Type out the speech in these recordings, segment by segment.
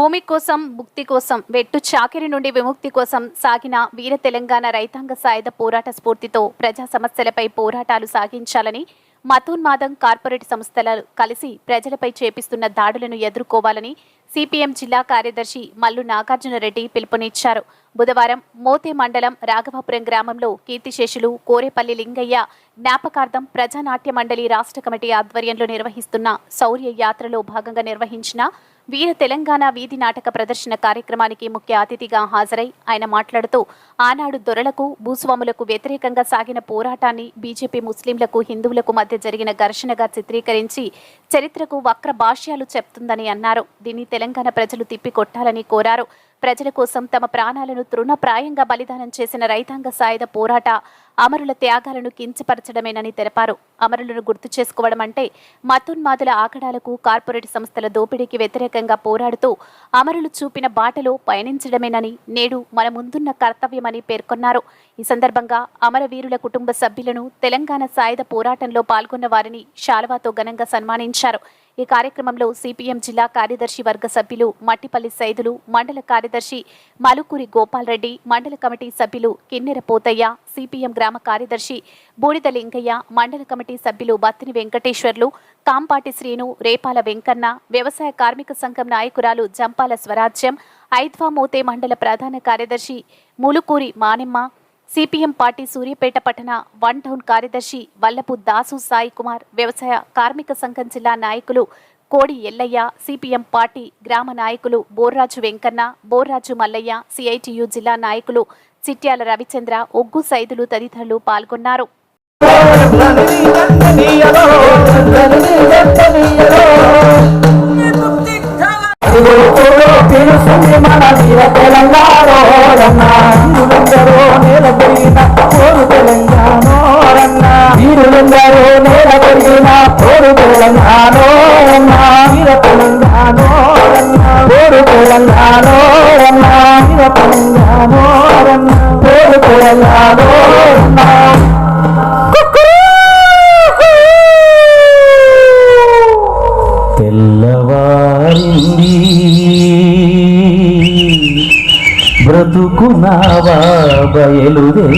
భూమి కోసం ముక్తి కోసం వెట్టు చాకిరి నుండి విముక్తి కోసం సాగిన వీర తెలంగాణ రైతాంగ సాయుధ పోరాట స్ఫూర్తితో ప్రజా సమస్యలపై పోరాటాలు సాగించాలని మతోన్మాదం కార్పొరేట్ సంస్థలు కలిసి ప్రజలపై చేపిస్తున్న దాడులను ఎదుర్కోవాలని సిపిఎం జిల్లా కార్యదర్శి మల్లు నాగార్జునరెడ్డి పిలుపునిచ్చారు. బుధవారం మోతే మండలం రాఘవాపురం గ్రామంలో కీర్తిశేషులు కోరేపల్లి లింగయ్య జ్ఞాపకార్థం ప్రజానాట్య మండలి రాష్ట్ర కమిటీ ఆధ్వర్యంలో నిర్వహిస్తున్న శౌర్య యాత్రలో భాగంగా నిర్వహించిన వీర తెలంగాణ వీధి నాటక ప్రదర్శన కార్యక్రమానికి ముఖ్య అతిథిగా హాజరై ఆయన మాట్లాడుతూ ఆనాడు దొరలకు భూస్వాములకు వ్యతిరేకంగా సాగిన పోరాటాన్ని బీజేపీ ముస్లింలకు హిందువులకు మధ్య జరిగిన ఘర్షణగా చిత్రీకరించి చరిత్రకు వక్ర భాష్యాలు చెప్తుందని అన్నారు. దీన్ని తెలంగాణ ప్రజలు తిప్పికొట్టాలని కోరారు. ప్రజల కోసం తమ ప్రాణాలను తృణప్రాయంగా బలిదానం చేసిన రైతాంగ సాయుధ పోరాట అమరుల త్యాగాలను కించపరచడమేనని తెలిపారు. అమరులను గుర్తు చేసుకోవడం అంటే మతోన్మాదుల ఆకడాలకు కార్పొరేట్ సంస్థల దోపిడీకి వ్యతిరేకంగా పోరాడుతూ అమరులు చూపిన బాటలో పయనించడమేనని నేడు మన ముందున్న కర్తవ్యమని పేర్కొన్నారు. ఈ సందర్భంగా అమరవీరుల కుటుంబ సభ్యులను తెలంగాణ సాయుధ పోరాటంలో పాల్గొన్న వారిని శాలువాతో ఘనంగా సన్మానించారు. ఈ కార్యక్రమంలో సిపిఎం జిల్లా కార్యదర్శి వర్గ సభ్యులు మట్టిపల్లి సైదులు మండల కార్యదర్శి మలుకూరి గోపాల్రెడ్డి మండల కమిటీ సభ్యులు కిన్నెర పోతయ్య సిపిఎం గ్రామ కార్యదర్శి బూడిద లింగయ్య మండల కమిటీ సభ్యులు బత్తిని వెంకటేశ్వర్లు కాంపాటి శ్రీను రేపాల వెంకన్న వ్యవసాయ కార్మిక సంఘం నాయకురాలు జంపాల స్వరాజ్యం ఐద్వామోతే మండల ప్రధాన కార్యదర్శి ములుకూరి మానిమ్మ సిపిఎం పార్టీ సూర్యపేట పట్టణ వన్ టౌన్ కార్యదర్శి వల్లపు దాసు సాయి కుమార్ వ్యవసాయ కార్మిక సంఘం జిల్లా నాయకులు కోడి ఎల్లయ్య సిపిఎం పార్టీ గ్రామ నాయకులు బోర్రాజు వెంకన్న బోర్రాజు మల్లయ్య సిఐటియు జిల్లా నాయకులు చిట్యాల రవిచంద్ర ఒగ్గు సైదులు తదితరులు పాల్గొన్నారు. మన తెలంగాణ నిలబడిన పోరు తెలంగాణ వీరులందరూ నిలబడిన పోరు తెలంగాణ వీర తెలంగాణ పోరు తెలంగాణ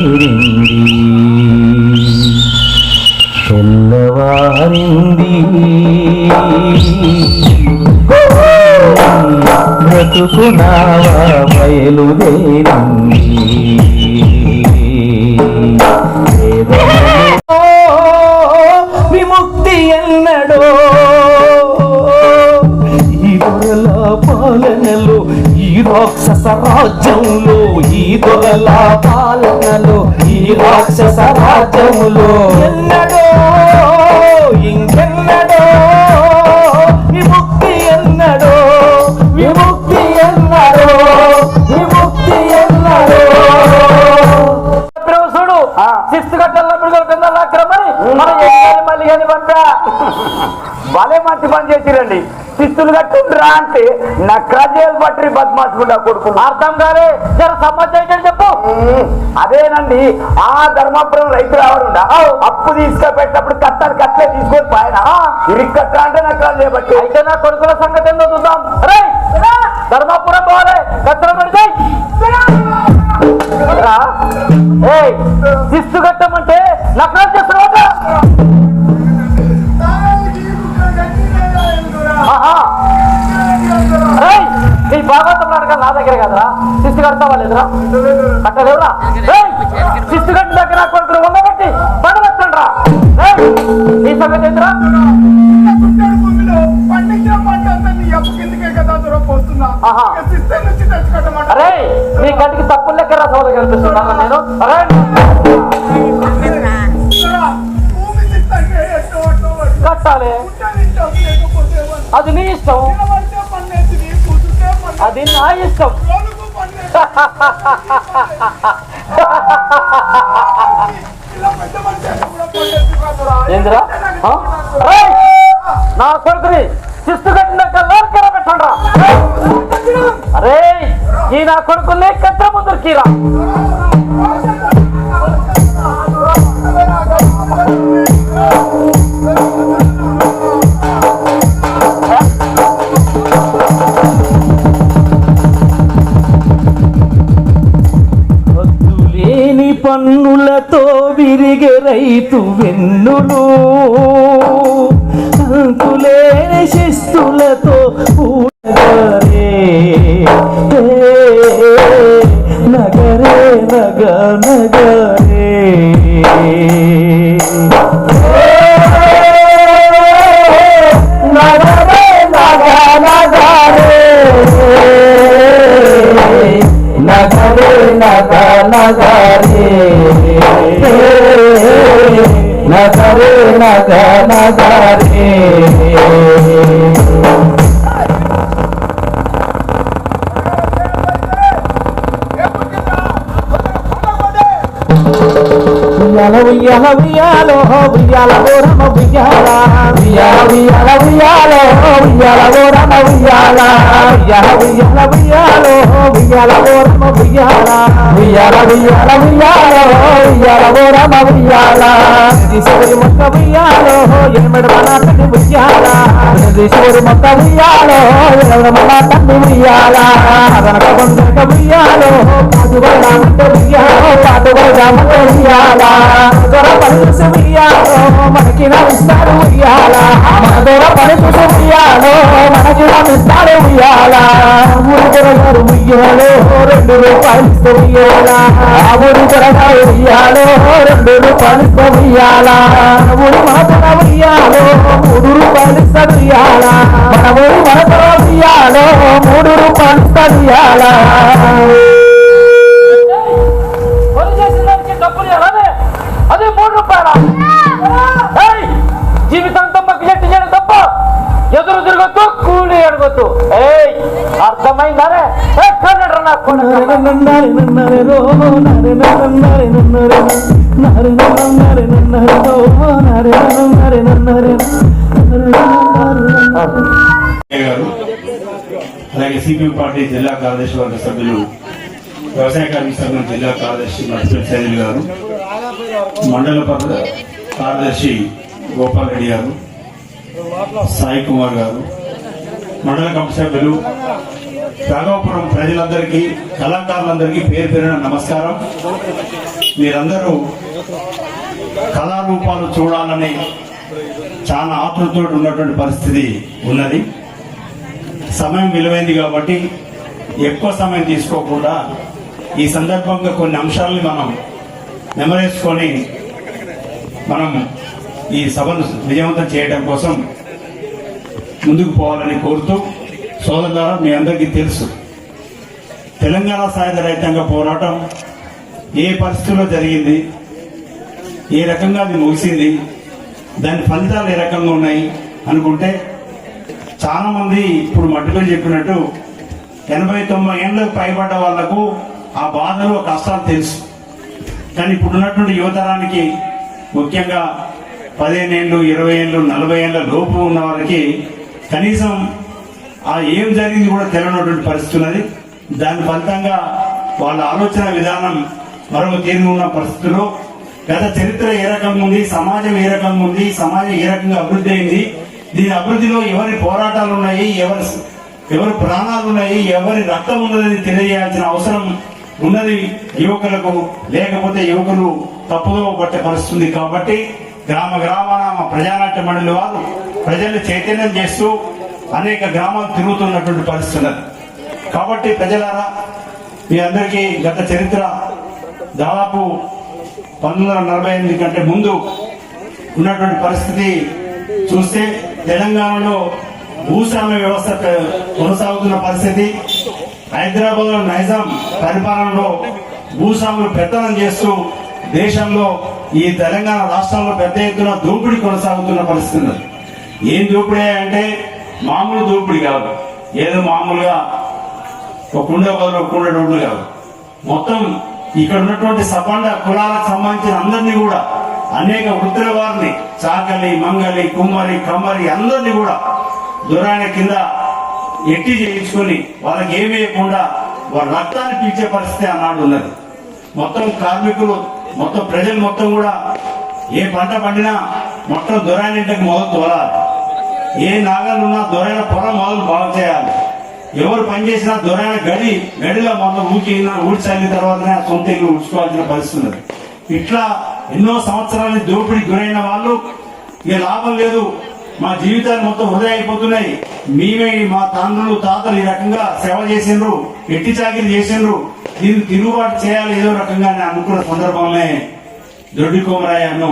బయలుదేరింది తెల్లవారింది బ్రతుకునావా బయలుదేరింది. విముక్తి ఎన్నడో ఈ పాలనలో ఈ రాక్షస రాజ్యంలో ఈ దొరల పాలనలో ఈ రాక్షస రాజ్యంలో ఎన్నడో ఇంకెన్నడో విముక్తి ఎన్నడో విముక్తి ఎన్నడో విముక్తి ఎన్నడో. చూడు శిస్తు కట్టల్లో పిడుగులు కింద లాక్రమని మనం మళ్ళీ కానీ పంట భలే మంచి పని చేసిరండి. శిస్తులు కట్టుండ్రా అంటే నక్రాజేలు పట్టి బద్మాసుకుంటా కొడుకు అర్థం కాలే జర సమాచారం చెప్పు. అదేనండి ఆ ధర్మాపురం రైతు రావడుండా అప్పు తీసుకెళ్ళేటప్పుడు కట్టాలి కట్లే తీసుకొని పాయన? ఇరికి కట్ట అంటే నక్రాలు చేయబట్టి అయితే నా కొడుకుల సంగతి ఏందో చూద్దాం. రే ధర్మాపురం పోవాలి. కట్టడం పెడితే. శిస్తు కట్టమంటే నకరాలు దగ్గర కదరా. శిస్తు కడతావా లేదురా? కట్టలేవురా శిస్తు కట్టిన దగ్గర కొడుకులు ఉండబట్టి పడవచ్చండి రా ఏయ్, నీ సంగతి ఏందిరా? అరే నీ కంటికి తప్పులు లెక్క రసవలు కనిపిస్తున్నా నేను. అరే. కట్టాలి? అది నీ ఇష్టం. అది నా ఇష్టం ఏందిరా నా కొడుకుని శిస్తు కట్టినాక లోకర పెట్టండ్రా. అరే ఈ నా కొడుకుని కట్ట ముందరికిరా తిరిగే రైతు వెన్నులు అంతులేని శిస్తులతో ఊడగారే నగరే నగ నగరే నగరే నగ నగరే నగరే నగ నగరే నగరే నగ నగరే ఉయ్యాల ఉయ్యాల ఉయ్యాలో. ఉయ్యాల ఓరమ ఉయ్యాల ఉయ్యాల ఉయ్యాల ఉయ్యాలో ఉయ్యాల ఉయ్యాల ఉయ్యాల ఉయ్యాల ఉయ్యాలో ఉయ్యాల ఓరమ ఉయ్యాల ఉయ్యాల ఉయ్యాల ఉయ్యాలో ఉయ్యాల ఓరమ ఉయ్యాల దిశవరి మొక్క ఉయ్యాలో ఎనిమిది మన తండ్రి ఉయ్యాల దిశవరి మొక్క ఉయ్యాలో ఎనిమిది మన తండ్రి ఉయ్యాల అదనక బంధక ఉయ్యాలో పాటుగా రామంటే ఉయ్యాలో పాటుగా రామంటే ఉయ్యాల దొర పలుసు ఉయ్యాలో మనకి నడుస్తారు ఉయ్యాల దొర పలుసు ఉయ్యాలో మనకి నమిస్తారు ఉయ్యాల. ఊరు దొరగారు ఉయ్యాలో రెండు రూపాయలు ఇస్తే ఉయ్యాల. ఆ ఊరు దొరగారు ఉయ్యాలో రెండు రూపాయలు ఇస్తే ఉయ్యాల. ఊరు మాతల ఉయ్యాలో మూడు రూపాయలు ఇస్తారు ఉయ్యాల. మన ఊరు మనతో ఉయ్యాలో మూడు రూపాయలు ఇస్తారు ఉయ్యాల. అర్థమైందానే అలాగే సిపిఎం పార్టీ జిల్లా కార్యదర్శి వర్గ సభ్యులు వ్యవసాయ కార్మిక సంఘం జిల్లా కార్యదర్శి నరసింహ సైదులు గారు మండల కార్యదర్శి గోపాల్ రెడ్డి గారు సాయి కుమార్ గారు మండల కమిటీ సభ్యులు రాఘవపురం ప్రజలందరికీ కళాకారులందరికీ పేరు పేరున నమస్కారం. మీరందరూ కళారూపాలు చూడాలని చాలా ఆతృతో ఉన్నటువంటి పరిస్థితి ఉన్నది. సమయం విలువైంది కాబట్టి ఎక్కువ సమయం తీసుకోకుండా ఈ సందర్భంగా కొన్ని అంశాలని మనం నెమరేసుకొని మనం ఈ సభను విజయవంతం చేయడం కోసం ముందుకు పోవాలని కోరుతూ సోదరులారా మీ అందరికీ తెలుసు. తెలంగాణ సాయుధ రైతాంగ పోరాటం ఏ పరిస్థితుల్లో జరిగింది ఏ రకంగా అది ముగిసింది దాని ఫలితాలు ఏ రకంగా ఉన్నాయి అనుకుంటే చాలామంది ఇప్పుడు మట్టుకొని చెప్పినట్టు ఎనభై తొంభై ఏళ్ళకు పైబడ్డ వాళ్ళకు ఆ బాధలు కష్టాలు తెలుసు. కానీ ఇప్పుడున్నటువంటి యువతరానికి ముఖ్యంగా పదిహేను ఏళ్ళు ఇరవై ఏళ్ళు నలభై ఏళ్ళ లోపు ఉన్న వారికి కనీసం ఆ ఏం జరిగింది కూడా తెలియనటువంటి పరిస్థితి ఉన్నది దాని ఫలితంగా వాళ్ళ ఆలోచన విధానం మరొక తీరు ఉన్న పరిస్థితుల్లో గత చరిత్ర ఏ రకంగా ఉంది సమాజం ఏ రకంగా ఉంది సమాజం ఏ రకంగా అభివృద్ధి అయింది దీని అభివృద్ధిలో ఎవరి పోరాటాలు ఉన్నాయి ఎవరి ఎవరి ప్రాణాలు ఉన్నాయి ఎవరి రక్తం ఉన్నదని తెలియజేయాల్సిన అవసరం ఉన్నది యువకులకు లేకపోతే యువకులు తప్పుదో పట్టే పరిస్థితి ఉంది కాబట్టి గ్రామ గ్రామాన ప్రజానాట్య మండలి వారు ప్రజల్ని చైతన్యం చేస్తూ అనేక గ్రామాలు తిరుగుతున్నటువంటి పరిస్థితి కాబట్టి ప్రజలారా మీ అందరికీ గత చరిత్ర దాదాపు పంతొమ్మిది వందల నలభై ఎనిమిది కంటే ముందు ఉన్నటువంటి పరిస్థితి చూస్తే తెలంగాణలో భూస్వామ్య వ్యవస్థ కొనసాగుతున్న పరిస్థితి. హైదరాబాద్లో నైజాం పరిపాలనలో భూస్వాములు పెత్తనం చేస్తూ దేశంలో ఈ తెలంగాణ రాష్ట్రంలో పెద్ద ఎత్తున దోపిడీ కొనసాగుతున్న పరిస్థితి ఏం దోపిడీ అంటే మామూలు దూపుడు కాదు. ఏదో మామూలుగా ఒక కుండ బదులు ఒక కుండ రోడ్లు కాదు. మొత్తం ఇక్కడ ఉన్నటువంటి సపండ కులాలకు సంబంధించిన అందరినీ కూడా అనేక వృత్తుల వారిని చాకలి మంగలి కుమ్మరి కమ్మరి అందరినీ కూడా దూరాన్ని కింద ఎట్టి చేయించుకొని వాళ్ళకి ఏమీ వేయకుండా వాళ్ళ రక్తాన్ని పీల్చే పరిస్థితి అన్నాడు ఉన్నది. మొత్తం కార్మికులు మొత్తం ప్రజలు మొత్తం కూడా ఏ పంట పండినా మొత్తం దొరాయింటికి మొదలు తోలాలి. ఏ నాగలున్నా దొరైన పొలం మొదలు బాగు చేయాలి. ఎవరు పని చేసినా దొరైన గడి గడిలో మొదలు ఊకి ఊడ్చల్లిన తర్వాతనే సొంత ఇల్లు ఊడ్చుకోవాల్సిన పరిస్థితి ఇట్లా ఎన్నో సంవత్సరాలు దోపిడీకి గురైన వాళ్ళు ఇక లాభం లేదు. మా జీవితాలు మొత్తం వృధా అయిపోతున్నాయి. మేమే మా తండ్రులు తాతలు ఈ రకంగా సేవ చేసిండ్రు ఎట్టి చాకిరి చేసిండ్రు. దీన్ని తిరుగుబాటు చేయాలి ఏదో రకంగా నేను అనుకున్న సందర్భంలో దొడ్డి కోమరాయను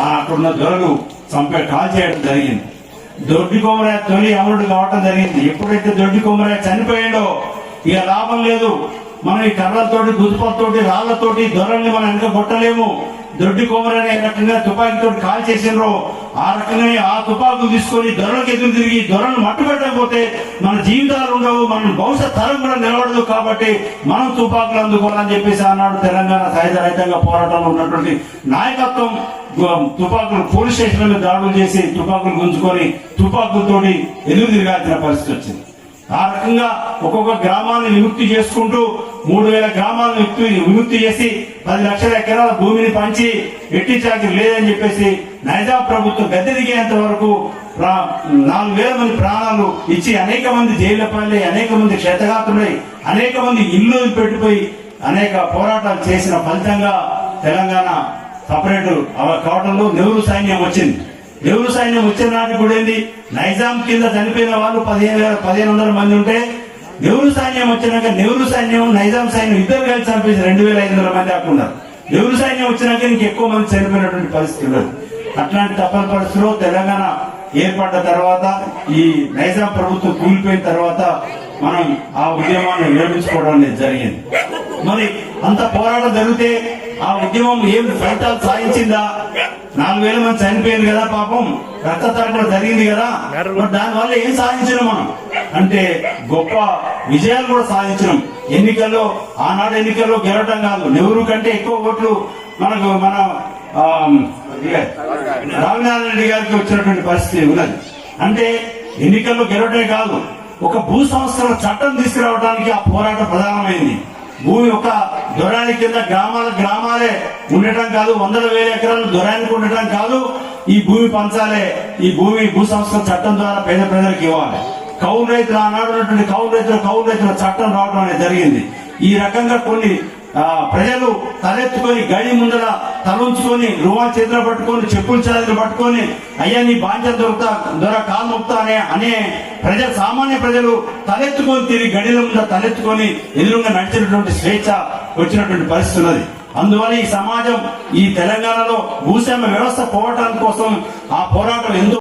ఆ అక్కడున్న దొరలు చంపే కాల్ చేయడం జరిగింది. దొడ్డి కొమరాయ తొలి అమరుడు కావటం జరిగింది. ఎప్పుడైతే దొడ్డి కొమరాయ చనిపోయాడో ఇక లాభం లేదు. మనం ఈ కర్రలతోటి గుదుపలతోటి రాళ్ళతోటి దొరల్ని మనం వెనక కొట్టలేము. దొడ్డి కొమరాయని ఏ రకంగా తుపాకీతో కాల్ చేసినరో ఆ రకంగానే ఆ తుపాకులు తీసుకొని దొరలకు ఎదురు తిరిగి దొరలను మట్టుపెట్టకపోతే మన జీవితాలు ఉండవు మన భవిష్యత్ తరం కూడా నిలబడదు కాబట్టి మనం తుపాకులు అందుకోవాలని చెప్పేసి అన్నాడు తెలంగాణ సహజ రహితంగా పోరాటంలో ఉన్నటువంటి నాయకత్వం తుపాకులు పోలీస్ స్టేషన్ల మీద దాడులు చేసి తుపాకులు గుంజుకొని తుపాకులతోటి ఎదురు తిరగాల్సిన పరిస్థితి వచ్చింది. ఆ రకంగా ఒక్కొక్క గ్రామాన్ని విముక్తి చేసుకుంటూ మూడు వేల గ్రామాలను విముక్తి చేసి పది లక్షల ఎకరాల భూమిని పంచి ఎట్టి చాకిరి లేదని చెప్పేసి నైజా ప్రభుత్వం గద్దె దిగేంత వరకు ప్రా- నాలుగు వేల మంది ప్రాణాలు ఇచ్చి అనేక మంది జైళ్ళ పాలై అనేక మంది క్షతగాతులై అనేక మంది ఇల్లు పెట్టిపోయి అనేక పోరాటాలు చేసిన ఫలితంగా తెలంగాణ సపరేట్. కావడంలో నెహ్రూ సైన్యం వచ్చింది. నెహ్రూ సైన్యం వచ్చిన నాటి కూడా ఏంది? నైజాం కింద చనిపోయిన వాళ్ళు పదిహేను వేల పదిహేను వందల మంది ఉంటే నెహ్రూ సైన్యం వచ్చినాక నెహ్రూ సైన్యం నైజాం సైన్యం ఇద్దరు కలిసి చంపేసి రెండు వేల ఐదు వందల మంది ఆకున్నారు నెహ్రూ సైన్యం వచ్చినాక ఇంక ఎక్కువ మంది చనిపోయినటువంటి పరిస్థితి ఉండదు. అట్లాంటి తప్పని పరిస్థితిలో తెలంగాణ ఏర్పడ్డ తర్వాత ఈ నైజాం ప్రభుత్వం కూలిపోయిన తర్వాత మనం ఆ ఉద్యమాన్ని విరమించుకోవడం అనేది జరిగింది. మరి అంత పోరాటం జరిగితే ఆ ఉద్యమం ఏం ఫలితాలు సాధించిందా? నాలుగు వేల మంది చనిపోయింది కదా పాపం. రక్తతాడు కూడా జరిగింది కదా. మరి దానివల్ల ఏం సాధించినాం మనం? అంటే గొప్ప విజయాలు కూడా సాధించినాం. ఎన్నికల్లో ఆనాడు ఎన్నికల్లో గెలవటం కాదు. నెహ్రూ కంటే ఎక్కువ ఓట్లు మనకు మన రామనారాయణ రెడ్డి గారికి వచ్చినటువంటి పరిస్థితి ఉన్నది. అంటే ఎన్నికల్లో గెలవటమే కాదు ఒక భూ సంస్థల చట్టం తీసుకురావడానికి ఆ పోరాటం ప్రధానమైంది. భూమి ఒక దొరాని కింద గ్రామాల గ్రామాలే ఉండటం కాదు వందల వేల ఎకరాలు దొరానికి ఉండటం కాదు ఈ భూమి పంచాలే ఈ భూమి భూ సంస్కరణ చట్టం ద్వారా పేద ప్రజలకు ఇవ్వాలి. కౌలు రైతులు ఆనాడు ఉన్నటువంటి కౌలు రైతులు కౌలు రైతుల చట్టం రావడం అనేది జరిగింది. ఈ రకంగా కొన్ని ప్రజలు తలెత్తుకొని గడి ముందర తలుంచుకొని రువా చేతులు పట్టుకొని చెప్పులు చేతులు పట్టుకొని అయ్యా నీ బాధ్యత దొరుకుతా దొర కాలు మొక్తా అనే అనే ప్రజ సామాన్య ప్రజలు తలెత్తుకొని తిరిగి గడిల ముందర తలెత్తుకొని ఎదురుగా నడిచినటువంటి స్వేచ్ఛ వచ్చినటువంటి పరిస్థితి ఉన్నది. అందువల్ల ఈ సమాజం ఈ తెలంగాణలో భూస్వామ్య వ్యవస్థ పోవటానికి కోసం ఆ పోరాటం ఎందుకు